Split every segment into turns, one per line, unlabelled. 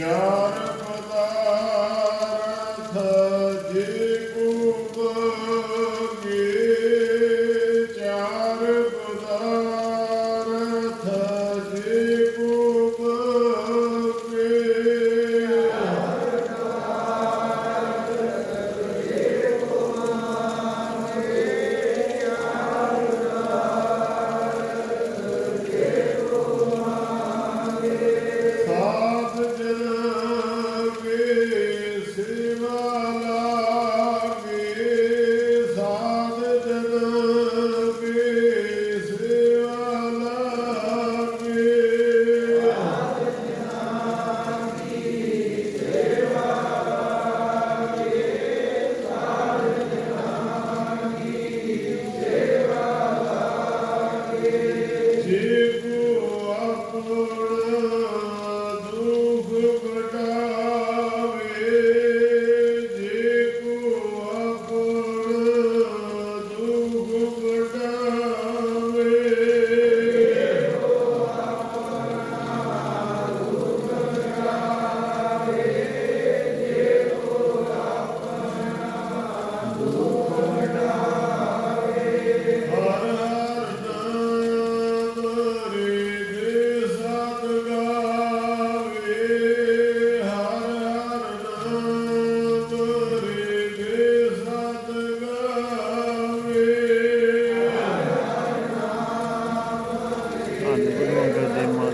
Yo
Gracias.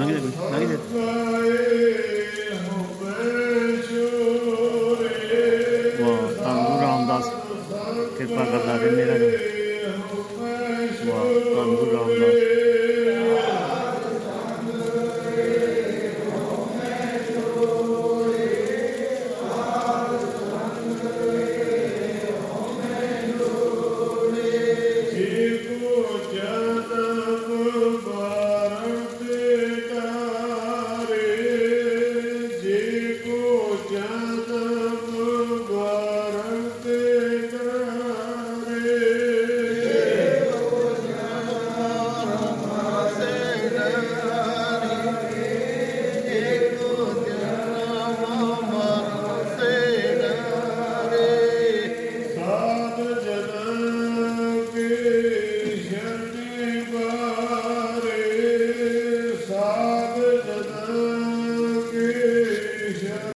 ਲੰਘ ਜਾ ਕੋਈ ਲੰਘ ਜਾ ਵਾਹ ਤੰਗੂ
ਰਾਮਦਾਸ ਕਿਰਪਾ ਕਰਦਾ ਰਹਿੰਦੇ ਰਹਿਣਾ
ਵਾਹ ਤੰਗੂ ਰਾਮਦਾਸ